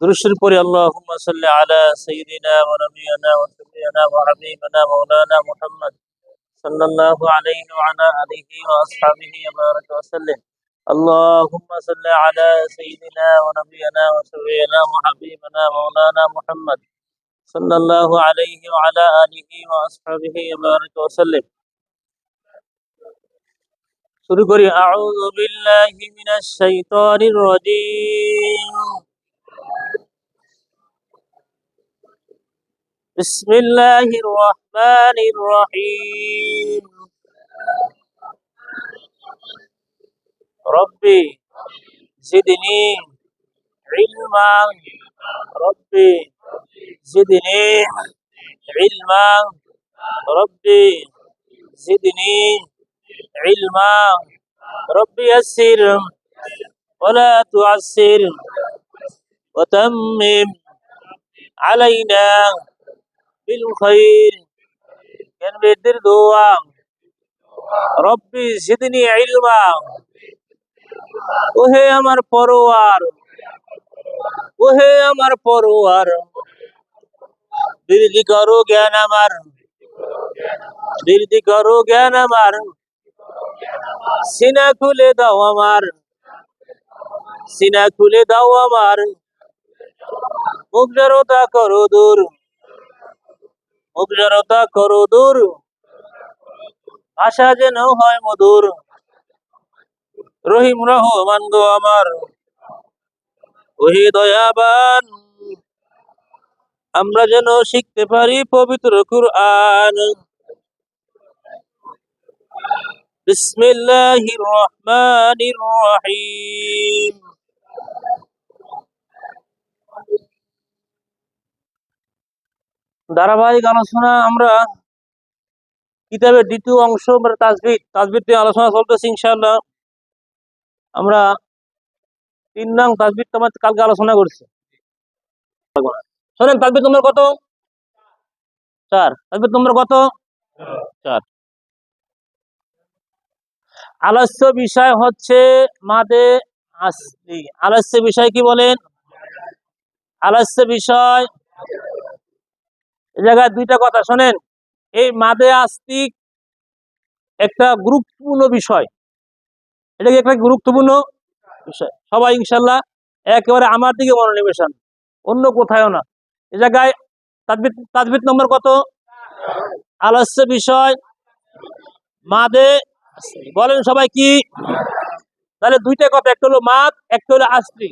দুরুশ্বর পরে اللهم صل على سيدنا ونبينا وسيدنا وحبيبنا مولانا محمد صلى الله عليه وعلى آله وأصحابه وبارك وسلم اللهم صل على سيدنا ونبينا وسيدنا وحبيبنا مولانا محمد صلى الله عليه وعلى آله وأصحابه وبارك وسلم শুরু করি أعوذ بالله من الشيطان الرجيم بسم الله الرحمن الرحيم. ربي زدني علما. ربي زدني علما. ربي زدني علما. ربي يسر ولا تعسر. وتمم علينا بالخير كان بيدر دعا ربي زدني علما ওহে আমার পরোয়ার ওহে আমার পরোয়ার বৃদ্ধি করো জ্ঞান আমার বৃদ্ধি করো জ্ঞান আমার সিনা খুলে দাও আমার সিনা খুলে দাও আমার মুখ জড়তা করো দূর মুখ করো দূর। আশা যেন হয় মধুর। রহিম রহমান গো আমার। ওহে দয়াবান, আমরা যেন শিখতে পারি পবিত্র কুরআন। বিসমিল্লাহির রহমানির রহিম। ধারাবাহিক আলোচনা আমরা কিতাবের দ্বিতীয় অংশ আমরা তাজবিদ তাজবিদ নিয়ে আলোচনা চলতেছে ইনশাআল্লাহ। আমরা তিন নং তাজবিদ তোমার কালকে আলোচনা করছি। শোনেন তাজবিদ নম্বর কত? চার। তাজবিদ নম্বর কত? চার। আলস্য বিষয় হচ্ছে মাদে আসলি আলস্য বিষয় কি বলেন? আলস্য বিষয় জায়গায় দুইটা কথা শোনেন। এই মাদে আস্তিক একটা গুরুত্বপূর্ণ বিষয়। এটা কি একটা গুরুত্বপূর্ণ বিষয়? সবাই ইনশাল্লাহ একেবারে আমার দিকে মনোনিবেশন, অন্য কোথায়ও না। এ জায়গায় তাজবিদ তাজবিদ নম্বর কত? আলস্য বিষয়, মাদে বলেন সবাই কি? তাহলে দুইটা কথা, একটা হলো মাদ, একটা হলো আস্ত্রী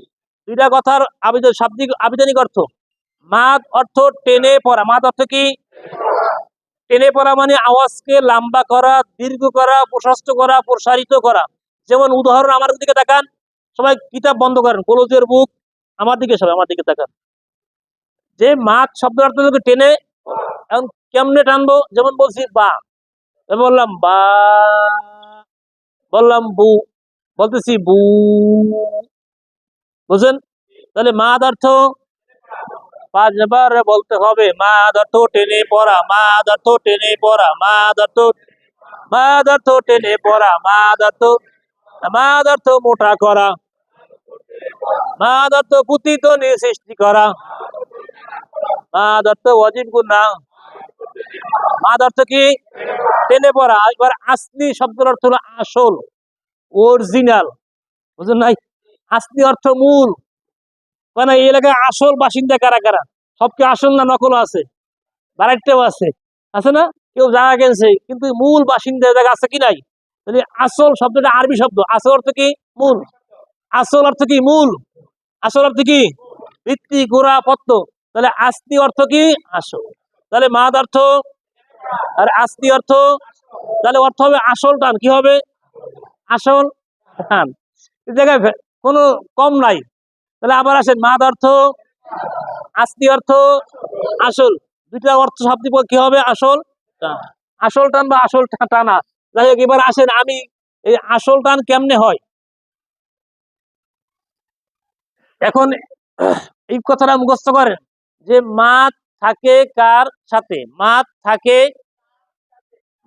দুইটা কথার আবেদন শাব্দিক আবেদনিক অর্থ। মাদ অর্থ টেনে পড়া। মাদ অর্থ কি? টেনে পড়া মানে আওয়াজকে লম্বা করা, দীর্ঘ করা, প্রশস্ত করা, প্রসারিত করা। যেমন উদাহরণ আমার দিকে তাকান। সবাই কিতাব বন্ধ করেন, কলজের বুক আমার দিকে সবাই, আমার দিকে তাকান। যে মাছ শব্দ অর্থ যদি টেনে, এখন কেমনে টানবো? যেমন বলছি বা। বললাম বা, বললাম বু, বলতেছি বু। বুঝলেন তাহলে মাদ অর্থ পাঁচবার বলতে হবে মা অর্থ টেনে পড়া মা অর্থ টেনে পড়া মা অর্থ মা অর্থ টেনে পড়া মা অর্থ মা অর্থ মোটা করা মা অর্থ পুতিত নিয়ে সৃষ্টি করা মা অর্থ অজীব গুণা মা অর্থ কি? টেনে পড়া এবার আসলি শব্দের অর্থ হলো আসল অরিজিনাল বুঝলেন নাই? আসলি অর্থ মূল। মানে এই এলাকায় আসল বাসিন্দা কারা কারা? সব কি আসল না নকল আছে? বারাইটেও আছে। আছে না? কেউ জায়গা কিনছে কিন্তু মূল বাসিন্দা জায়গা আছে কি নাই? তাহলে আসল শব্দটা আরবি শব্দ। আসল অর্থ কি? মূল। আসল অর্থ কি? মূল। আসল অর্থ কি? ভিত্তি, গোড়া, পত্ত। তাহলে আস্তি অর্থ কি? আসল। তাহলে মাদ অর্থ? আর আস্তি অর্থ? তাহলে অর্থ হবে আসল টান। কি হবে? আসল টান। জায়গায় কোনো কম নাই। তাহলে আবার আসেন, মাদ অর্থ, আস্তি অর্থ, আসল। দুইটা অর্থ শব্দ কি হবে? আসল আসল টান বা আসল টানা। যাই হোক, এবার আসেন আমি, এই আসল টান কেমনে হয়? এখন এই কথাটা মুখস্থ করেন যে মাত থাকে কার সাথে? মাত থাকে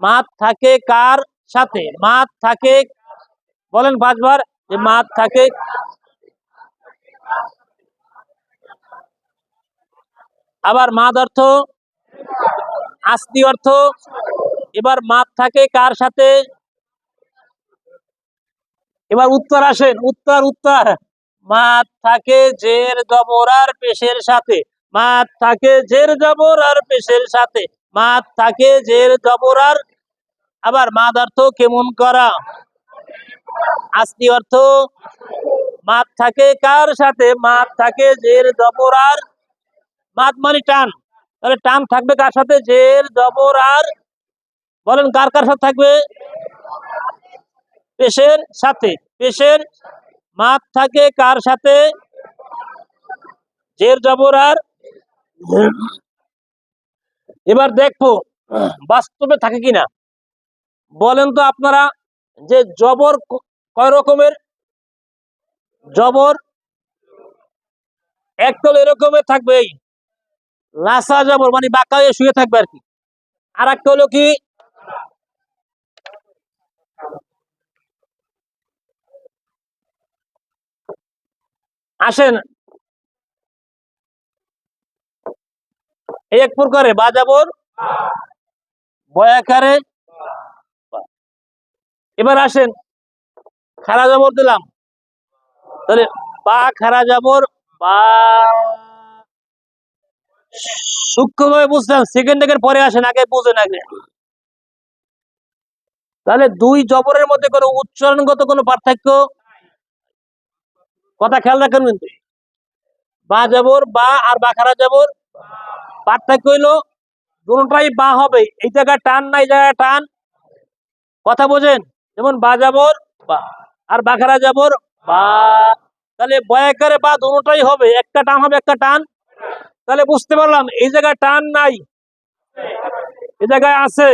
মাত থাকে কার সাথে? মাত থাকে, বলেন পাঁচবার, যে মাত থাকে আবার মাদ অর্থ, আস্তি অর্থ। এবার মাদ থাকে কার সাথে? এবার উত্তর আসেন, উত্তর উত্তর। মাদ থাকে জের, জবর আর পেশের সাথে। মাদ থাকে জের, জবর আর পেশের সাথে। মাদ থাকে জের, জবর আর, আবার মাদ অর্থ কেমন করা? আস্তি অর্থ মাদ থাকে কার সাথে? মাপ থাকে জের, জবর আর মাপ মানে টান। তাহলে টান থাকবে কার সাথে? জের, জবর আর বলেন কার কার সাথে থাকবে? পেশের সাথে। পেশের মাপ থাকে কার সাথে? জের, জবর আর এবার দেখব বাস্তবে থাকে কিনা। বলেন তো আপনারা যে জবর কয় রকমের জবর। একদল এরকমের থাকবে, এই লাসা জবর মানে বাঁকা হয়ে শুয়ে থাকবে আর কি। আর একটা হলো কি? আসেন। এক প্রকারে বাজাবর বয়াকারে এবার আসেন খারা জবর দিলাম। তাহলে বা খারা জবর বা সূক্ষ্মভাবে বুঝলেন সেকেন্ড এর পরে আসেন, আগে বুঝেন আগে। তাহলে দুই জবরের মধ্যে কোনো উচ্চারণগত কোনো পার্থক্য? কথা খেয়াল রাখেন কিন্তু। বা জবর, বা আর বা খারা জবর। পার্থক্য হইল দুটাই বা হবে। এই জায়গায় টান না, এই জায়গায় টান। কথা বোঝেন? যেমন বা যাবর বা আর বাখারা যাবর বা তাহলে বয়াকারে বা দুটাই হবে। একটা টান হবে, একটা টান। তাহলে বুঝতে পারলাম, এই জায়গায় টান নাই। এ জায়গায় আছে।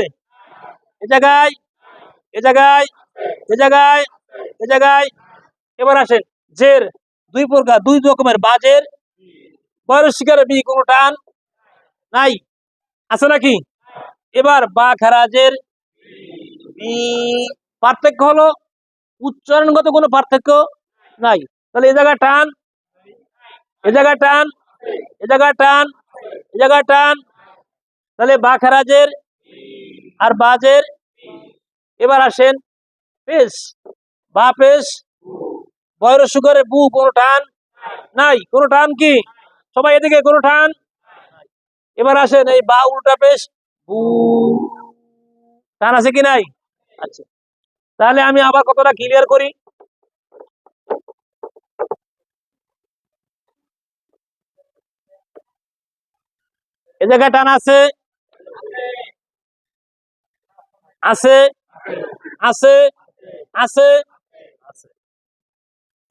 এ জায়গায় এ জায়গায় এ জায়গায় এ জায়গায়। এবার আসেন, জের, দুই প্রকার, দুই রকমের। বাজের বয়স শিকারে বি, কোনো টান নাই। আছে নাকি? এবার বা খারাজের পার্থক্য হলো, উচ্চারণগত কোনো পার্থক্য নাই। তাহলে এই জায়গায় টান, এ জায়গায় টান, এ জায়গায় টান, এ জায়গায় টান। তাহলে বা খারাজের আর বাজের, এবার আসেন পেশ বা পেশ বয়স সুগারে বু, কোনো টান নাই। কোনো টান কি? সবাই এদিকে, কোনো টান এবার আসেন এই বা উল্টা পেশ বু। টান আছে কি নাই? আচ্ছা তাহলে আমি আবার কতটা ক্লিয়ার করি? এ জায়গায় টান আছে। আছে। আছে। আছে।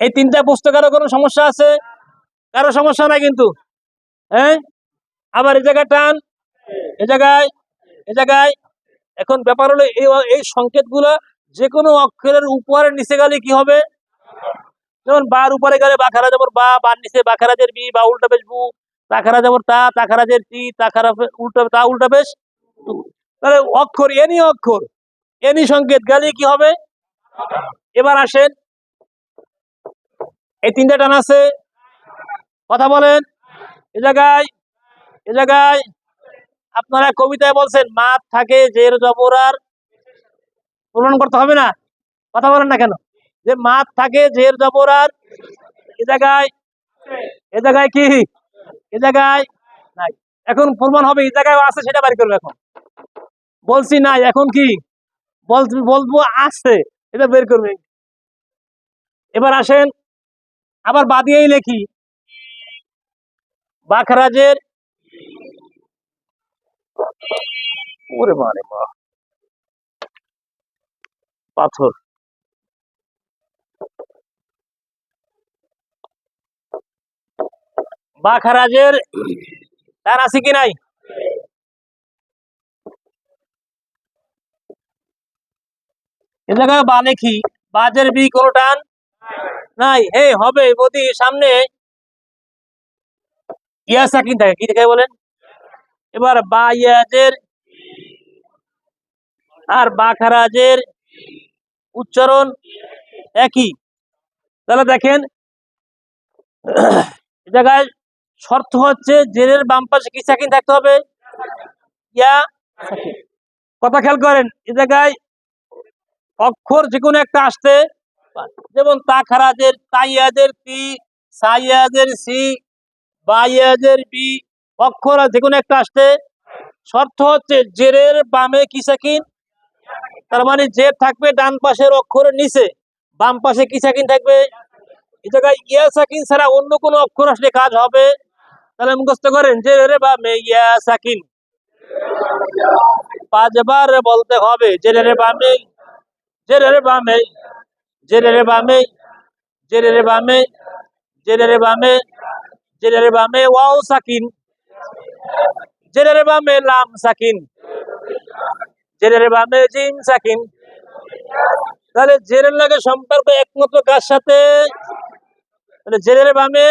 এই তিনটা বস্তু পুস্তকেরও কোনো সমস্যা আছে? কারও সমস্যা নাই কিন্তু? হ্যাঁ? আবার এই জায়গায় টান। এ জায়গায় এ জায়গায়। এখন ব্যাপার হলো এই এই সংকেতগুলো যে কোনো অক্ষরের উপরে নিচে গেলে কি হবে? যেমন বার উপরে গেলে বাখারা যেমন বা, বার নিচে বাখারাজের বি বা উল্টা বেশ বু তাখারা যাবর তা তাখারাজের টি তাখারা উল্টা, তা উল্টা বেশ। তাহলে অক্ষর, এনি অক্ষর, এনি সংকেত গেলে কি হবে? এবার আসেন। এই তিনটা টান আছে। কথা বলেন। এ জায়গায় এ জায়গায় আপনারা কবিতায় বলছেন, মাত থাকে জের জবর আর প্রমাণ করতে হবে না। কথা বলেন না কেন? যে মাত থাকে জের জবর আর এ জায়গায় এ জায়গায় কি? এ জায়গায় নাই। এখন প্রমাণ হবে, এই জায়গায় আছে, সেটা বাড়ি করবে এখন। বলছি নাই, এখন কি? বলব আছে, এটা বের করবে। এবার আসেন, আবার বাদিয়েই লেখি। বাখরাজের পাথর। বাখারাজের তার আছে কি নাই? এ জায়গায় বা লেখি, বাজের বি কোনো টান নাই। হে, হবে যদি সামনে। ইয়া সাকিন থাকে, কি দেখে বলেন? এবার বা ইয়াজের আর বা খারাজের উচ্চারণ একই। তাহলে দেখেন জায়গায় শর্ত হচ্ছে জেরের বাম পাশে কি সাকিন থাকতে হবে? ইয়া কথা খেয়াল করেন, এ জায়গায় অক্ষর যে কোনো একটা আসতে। যেমন তাখারাজের তাইয়াদের তি সাইয়াদের সি বাইয়াজের বি, অক্ষর যে কোনো একটা আসতে শর্ত হচ্ছে জেরের বামে কি সাকিন? তার মানে জের থাকবে ডান পাশের অক্ষরের নিচে, বাম পাশে কি সাকিন থাকবে? এ জায়গায় ইয়া সাকিন ছাড়া অন্য কোনো অক্ষর আসলে কাজ হবে তাহলে মুখস্থ করেন যে রে বামে ইয়া সাকিন পাঁচবার বলতে হবে জেরের বামে জেরের বামে জেরের বামে জেরের বামে রে বামে জেরের বামে ওয়াও সাকিন জেরের বামে লাম সাকিন জেরের বামে জিম সাকিন তাহলে জেরের লাগে সম্পর্ক একমাত্র কার সাথে তাহলে জেরের বামে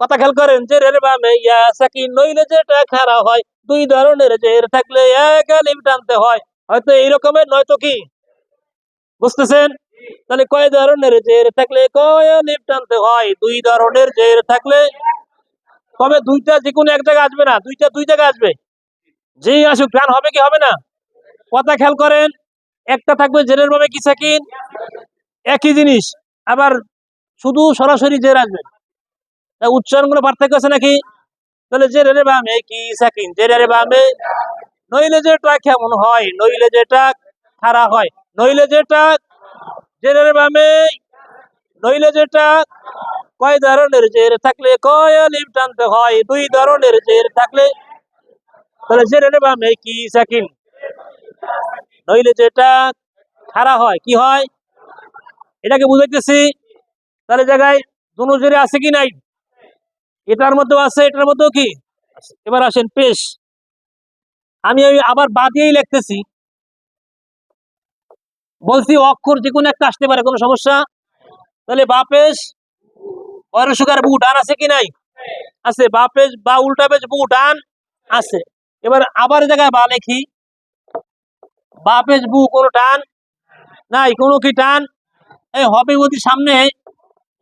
কথা খেয়াল করেন জেরের বামে ইয়া সাকিন, নইলে যেটা খাড়া হয়, দুই ধরনের জের থাকলে এক আলিফ টানতে হয়। হয়তো এইরকমের নয়তো কি? বুঝতেছেন? তাহলে কয় ধরনের জের থাকলে কয় আলিফ টানতে হয়? দুই ধরনের জের থাকলে তবে দুইটা যে কোনো এক জায়গায় আসবে না, দুইটা দুই জায়গায় আসবে। যেই আসুক গান হবে কি হবে না? কথা খেয়াল করেন, একটা থাকবে জেরের ভাবে কি সাকিন? একই জিনিস, আবার শুধু সরাসরি জের আসবে। তা উচ্চারণগুলো পার্থক্য আছে নাকি? তাহলে জেরের বামে কি সাকিন জেরের বামে নইলে যেটা কেমন হয়, নইলে যেটা খারাপ হয়, নইলে যেটা জেরের বামে নইলে যেটা কয় ধরনের জের থাকলে কয় আলিফ টানতে হয়, দুই ধরনের জের থাকলে, তাহলে জেরের বামে কি সাকিন নইলে যেটা খাড়া হয়, কি হয়? এটাকে বুঝাইতেছি। তাহলে জায়গায় দুনো জেরে আছে কি নাই? এটার মধ্যেও আছে, এটার মধ্যেও কি? এবার আসেন, পেশ। আমি আবার বাদিয়েই লিখতেছি। বলছি অক্ষর যে কোনো একটা আসতে পারে, কোনো সমস্যা? তাহলে বাপেশ অরসুকার বু ডান আছে কি নাই? আছে বাপেশ বা উল্টা পেশ, বু ডান আছে। এবার আবার জায়গায় বা লেখি। বাপেশ বু কোনো টান নাই, কোনো কি টান এই হবে ওদি সামনে,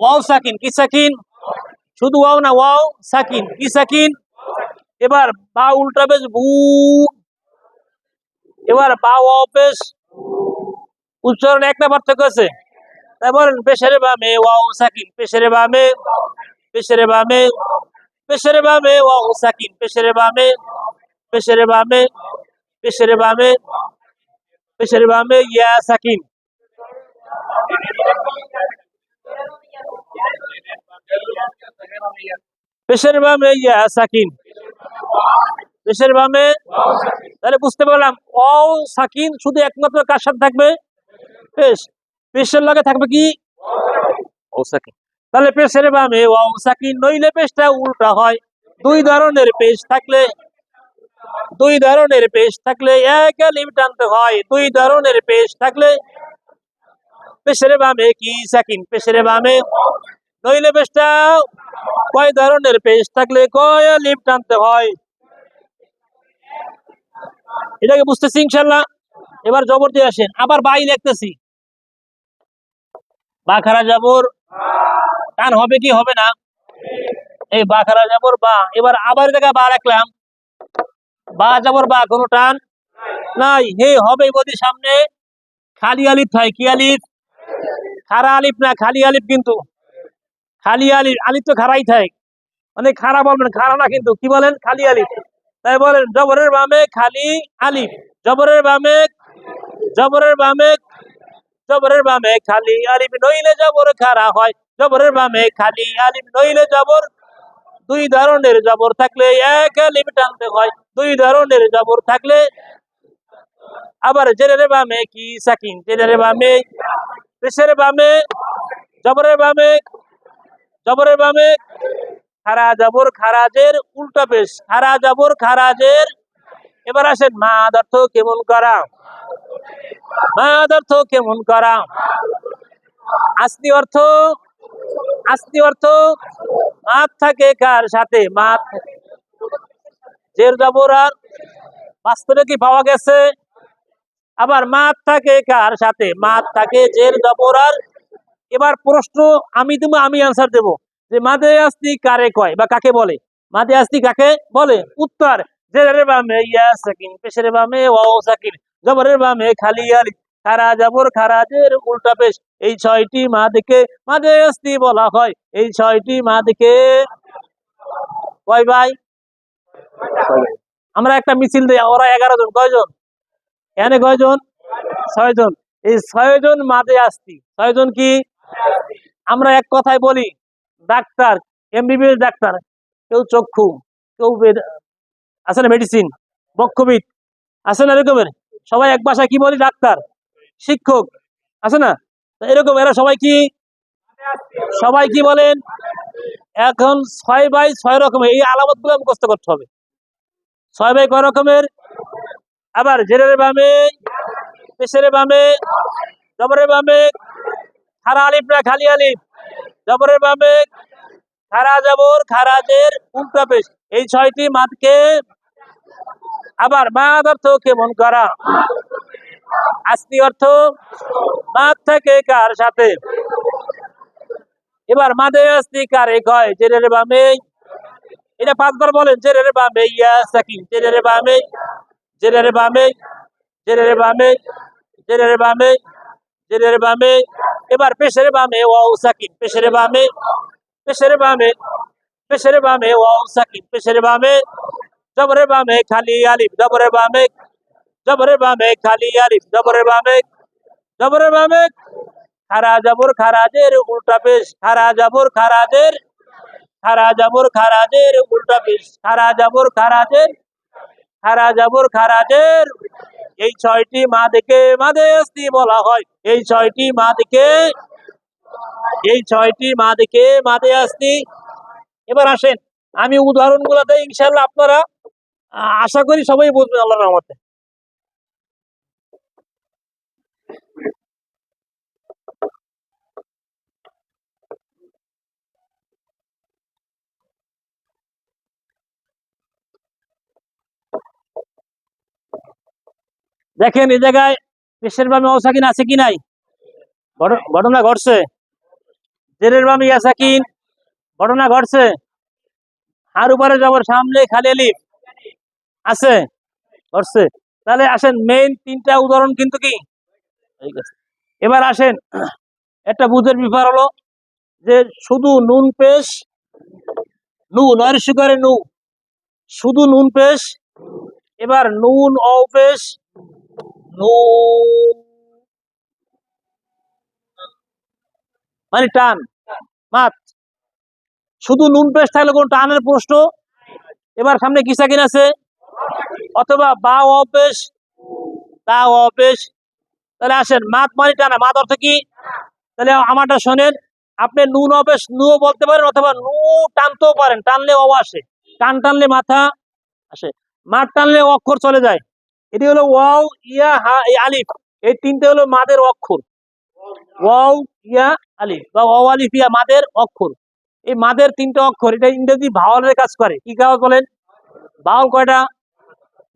ওয়াও সাকিন, কি সাকিন? শুধু ওয়াও না, ওয়াও, সাকিন। কি সাকিন? এবার বা উল্টা বেশ, বু। এবার বা ওয়াও পেশ উচ্চারণ একটা পার্থক্য আছে। বলেন পেশারে বামে ওয়াও, সাকিন। পেশারে বামে পেশারে বামে পেশারে বামে ওয়াও, সাকিন। পেশারে বামে পেশারে বামে পেশারে বামে পেশারে বামে, ইয়া, সাকিন। পেশের বামে ইয়া সাকিন। পেশের বামে, তাহলে বুঝতে পারলাম অ সাকিন শুধু একমাত্র কার সাথে থাকবে? পেশ। পেশের লগে থাকবে কি? ও সাকিন। তাহলে পেশের বামে ও সাকিন, নইলে পেশটা উল্টা হয়। দুই ধরনের পেশ থাকলে, দুই ধরনের পেশ থাকলে এক আলিফ টানতে হয়। দুই ধরনের পেশ থাকলে, পেশের বামে কি সাকিন? পেশের বামে নইলে পেশটা কয় ধরনের পেশ থাকলে কয় আলিফ টানতে হয়? এটাকে বুঝতেছি ইনশাল্লাহ। এবার জবর দিয়ে আসেন। আবার বাই লিখতেছি বাখারা জবর। টান হবে কি হবে না? এই বাখারা জবর বা, এবার আবার জায়গা বা রাখলাম। বা জবর বা, কোনো টান নাই। হে, হবে বদি সামনে। খালি আলিফ থাই কি আলিফ? খারা আলিফ না, খালি আলিফ কিন্তু। খালি আলিফ আলিফ তো খারাই থাকে মানে খারা বলবেন খারা না কিন্তু, কি বলেন? খালি আলিফ তাই বলেন, জবরের বামে খালি আলিফ জবরের বামে জবরের বামে জবরের বামে খালি আলিফ নইলে জবর খারা হয়। জবরের বামে খালি আলিফ নইলে জবর, দুই ধরনের জবর থাকলে এক আলিফ টানতে হয়। দুই ধরনের জবর থাকলে আবার জেরের বামে কি সাকিন? জেরের বামে, পেশের বামে, জবরের বামে জবরের বামে খারা জবর খারাজের উল্টা পেশ, খারা জবর খারাজের। এবার আসেন মা অর্থ কেমন করা? মা অর্থ কেমন করা? আসলি অর্থ আসলি অর্থ মাত থাকে কার সাথে? মাত। জের জবর আর বাস্তবে কি পাওয়া গেছে? আবার মাত থাকে কার সাথে? মাত থাকে জের জবর আর এবার প্রশ্ন আমি দেবো, আমি আনসার দেব। যে মাদে আস্তি কারে কয় বা কাকে বলে? মাদে আস্তি কাকে বলে? উত্তর পেশের এই ছয়টি মাদে কয় ভাই? আমরা একটা মিছিল দিই, ওরা এগারো জন। কয়জন? এখানে কয়জন? ছয় জন এই ছয় জন মাঝে আসতি ছয় জন কি? আমরা এক কথায় বলি, ডাক্তার এমবিবিএস ডাক্তার, কেউ চক্ষু, কেউ আছে না মেডিসিন বক্ষবিদ, আছে না এরকমের? সবাই এক ভাষায় কি বলি? ডাক্তার, শিক্ষক, আছে না? এরকম, এরা সবাই কি? সবাই কি বলেন? এখন ছয় বাই ছয় রকমের, এই আলামতগুলো মুখস্থ করতে হবে। ছয় বাই কয় রকমের? আবার জেরের বামে, পেশের বামে, জবরের বামে খারা আলিফ না খালি আলিফ। জবরের বামে খারা জবর, খারাজের উল্টা পেশ। এই ছয়টি মাদকে আবার মাদ অর্থ কেমন করা? আস্তি অর্থ মাদ থেকে কার সাথে? এবার মাদে আস্তি কারে কয়? জেরের বামে এটা পাঁচবার বলেন, জেরের বামে ইয়া সাকিন, জেরের বামে জেরের বামে জেরের বামে জেরের বামে জেরের বামে। এবার পেশের বামে ওয়াও সাকিন পেশের বামে পেশের বামে পেশের বামে ওয়াও সাকিন পেশের বামে, জবরের বামে খালি আলিফ, জবরের বামে জবরের বামে খালি আলিফ, জবরের বামে জবরের বামে খারা জবর খারাজের উল্টা পেশ, খারা জবর খারাজের, খারা জবর খারাজের উল্টা পেশ, খারা জবর খারাজের, খারা জবর খারাজের এই ছয়টি মাদকে মাদে আস্তি বলা হয়। এই ছয়টি মা দেখে এই ছয়টি মা দেখে মাদে আসতি এবার আসেন, আমি উদাহরণগুলো গুলাতে ইনশাল্লাহ আপনারা আশা করি সবাই বুঝবেন আল্লাহর রহমতে। দেখেন এই জায়গায় পেশের বামে অসাকিন আছে কি নাই? ঘট- ঘটনা ঘটছে। জেরের বামে ইয়াসাকিন, ঘটনা ঘটছে। হার উপরে যাবার সামনে খালি আলিফ আছে, ঘটছে। তাহলে আসেন মেইন তিনটা উদাহরণ কিন্তু কি। এবার আসেন, একটা বুঝের ব্যাপার হলো যে শুধু নুন পেশ, নু, নয়ের সুগারে নু। শুধু নুন পেশ, এবার নুন, অ পেশ নু মানে টান। মাত। শুধু নুন পেশ থাকলে কোন টানের প্রশ্ন? এবার সামনে কি সাকিন আছে? অথবা বা অপেশ তা অপেশ তাহলে আসেন, মাত মানে টানা। মাত অর্থ কি? তাহলে আমারটা শোনেন, আপনি নুন অপেশ নুও বলতে পারেন অথবা নু টানতেও পারেন, টানলে ও আসে। টান টানলে মাথা আসে। মাঠ টানলে অক্ষর চলে যায়। এটি হলো ওয়াও, ইয়া, হা, এই আলিফ। এই তিনটে হলো মাদের অক্ষর। ওয়াও, ইয়া, আলিফ। বা ওয়াও, আলিফ, ইয়া, মাদের অক্ষর। এই মাদের তিনটা অক্ষর, এটা ইংরেজি ভাওয়ালের কাজ করে। কি কাজ বলেন? ভাওয়াল কয়টা?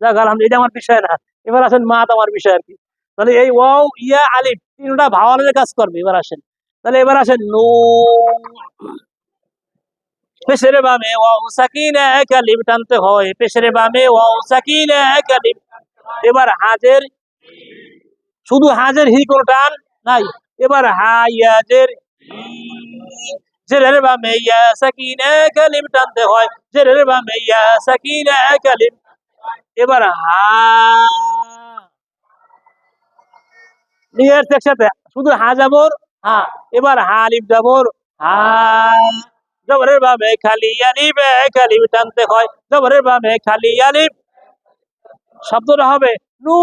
যাক, আলহামদুলিল্লাহ, এটা আমার বিষয় না। এবার আসেন মাদ আমার বিষয় আর কি তাহলে এই ওয়াও, ইয়া, আলিফ তিনটা ভাওয়ালের কাজ করবে। এবার আসেন। তাহলে এবার আসেন নু। পেশের বামে ওয়াও, সাকিন আলিফ টানতে হয়। পেশের বামে ওয়াও, সাকিন আলিফ এবার হাজের, শুধু হাজের হি কোনো টান নাই। এবার হা ইয়াজের জেরের বামে ইয়া সাকিন আলিফ টানতে হয়। জেরের বামে ইয়া সাকিন আলিফ এবার হা একসাথে, শুধু হা যাবর, হা, এবার হা আলিফ যাবর, হা, জবরের বামে খালি আলিফ এক টানতে হয়। জবরের বামে খালি আলিফ শব্দটা হবে নু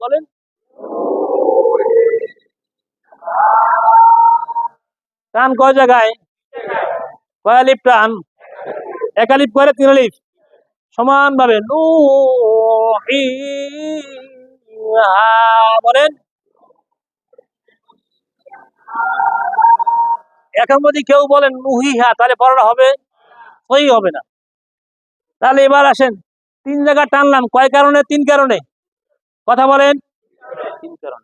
বলেন। টান কয় জায়গায়? কয় আলিফ টান এক করে তিন আলিফ। সমান ভাবে নু বলেন। এখন যদি কেউ বলেন নুহিহা তাহলে পড়াটা হবে সহি হবে না। তাহলে এবার আসেন, তিন জায়গা টানলাম। কয় কারণে? তিন কারণে। কথা বলেন। তিন কারণে।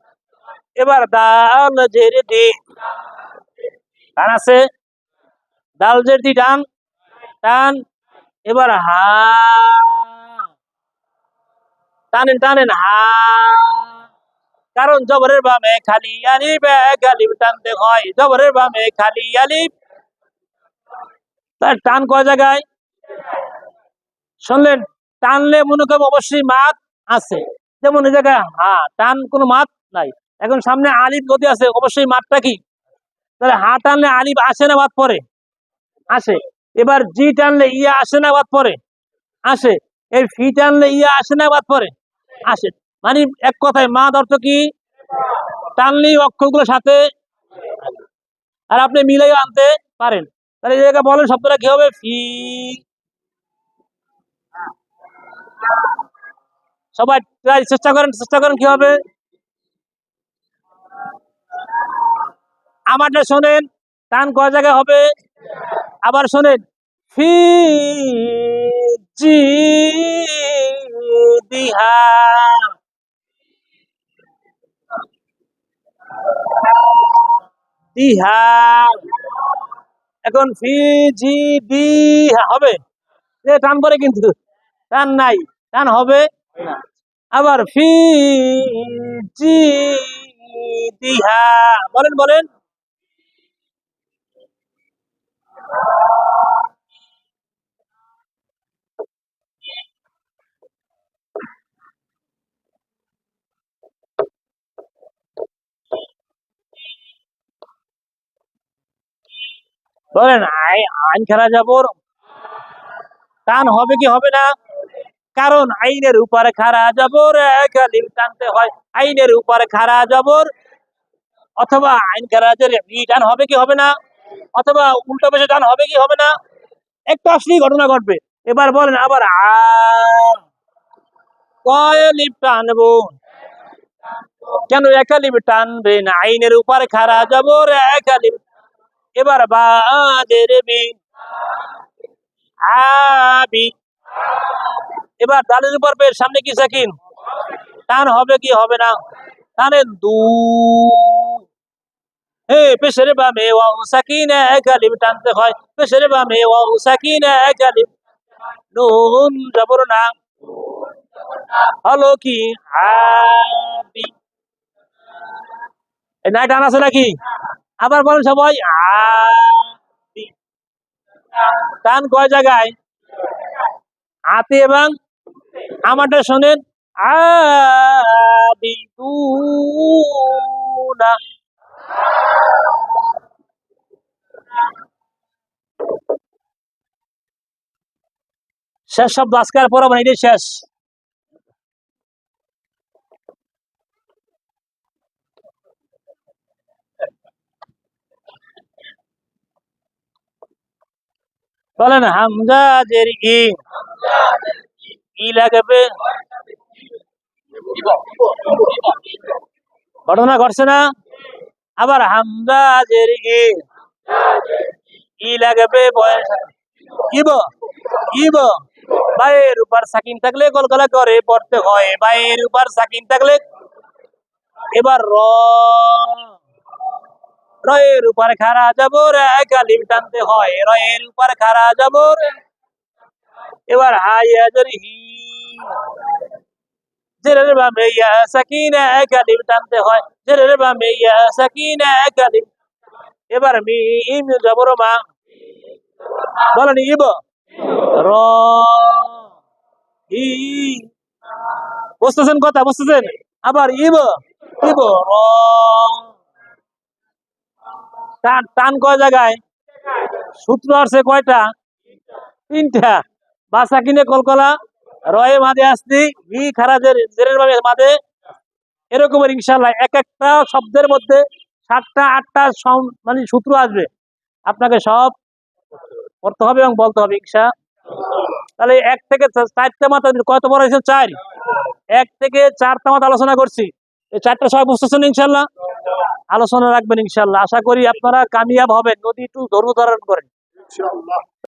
এবার দাল জের দি টান আছে। ডাল জের দি টান টান। এবার হা। টানেন টানেন, হা। কারণ জবরের বামে খালি আলিফ, এক টানতে হয়। জবরের বামে খালি আলিফ। তার টান কয় জায়গায়? শুনলেন? টানলে মনে করব অবশ্যই মাত আছে। যেমন এই জায়গায় হা, টান কোনো মাত নাই। এখন সামনে আলিফ গতি আছে, অবশ্যই মাঠটা কি? তাহলে হা টানলে আলিফ আসে না বাদ পরে? আসে। এবার জি টানলে ইয়া আসে না বাদ পরে? আসে। এই ফি টানলে ইয়া আসে না বাদ পরে? আসে। মানে এক কথায় মা অর্থ কি? টানলেই অক্ষরগুলোর সাথে আর আপনি মিলাই আনতে পারেন। তাহলে এই জায়গায় বলেন শব্দটা কি হবে? ফি। সবাই চেষ্টা করেন চেষ্টা করেন কি হবে? আমারটা শোনেন টান কয় জায়গায় হবে? আবার শোনেন ফি জি দিহা দিহা এখন ফি জি দিহা হবে। এ টান পরে কিন্তু, টান নাই, টান হবে। আবার ফি জি দিহা বলেন বলেন। বলেন আইন খেলা যাবর টান হবে কি হবে না? কারণ আইনের উপরে জবর গালিব টানতে হয় আইনের উপরে খারা জবর। অথবা আইন ই টান হবে কি হবে না? অথবা উল্টো পেশে টান হবে কি, হবে না। একটু আসলেই ঘটনা ঘটবে। এবার বলেন, আবার আ কয় লিপ টানবো কেন টানবেন আইনের উপরে খাড়া জবর একালিপ এবার বাদের বি আবি। এবার ডালের উপর সামনে কি সাকিন? টান হবে কি, হবে না? টানে দু হে পেশের বামে ওয়াও সাকিন গালিব টানতে হয়। পেশের বামে ওয়াও সাকিন না। আবি টান আবার বলেন সবাই আবি টান কয় জায়গায়? হাতে এবং আমারটা শোনেন আবিদুনা শেষ শব্দ, আজকে আর পড়াবো না শেষ। বলেন, হামজা জের ই ই লাগবে? ঘটনা ঘটছে না? আবার হামজা জের ই ই লাগবে বয়স ইব ইব বাইয়ের উপর সাকিন থাকলে কলকলা করে, পড়তে হয়। বাইয়ের উপর সাকিন থাকলে এবার র। রয়ের উপর খারা যাবর গালিব টানতে হয়। রয়ের উপর খারা যাবর এবার হাই জরি হি জেরের বামে, ইয়া সাকিনা গালিব টানতে হয়। জেরের বামে, ইয়া সাকিনা গালিব এবার মিম জবর মা। বলেন, ইব। র। ই। বুঝতেছেন কথা বুঝতেছেন আবার ইব। ইব, র। টান টান কয় জায়গায়? সূত্র আছে কয়টা? তিনটা। বাসা কিনে কলকলা রয়ে মাঝে খারাজের জেরের ভাবে মাঝে এরকমের ইনশাল্লাহ এক একটা শব্দের মধ্যে সাতটা, আটটা মানে সূত্র আসবে। আপনাকে সব করতে হবে এবং বলতে হবে ইনশা। তাহলে এক থেকে চারটা মাথা কত বড় হয়েছে? চার। এক থেকে চারটা মাথা আলোচনা করছি। এই চারটা সবাই বুঝতেছেন ইনশাল্লাহ আলোচনা রাখবেন ইনশাল্লাহ আশা করি আপনারা কামিয়াব হবেন। নদী একটু ধর্ম ধারণ করেন।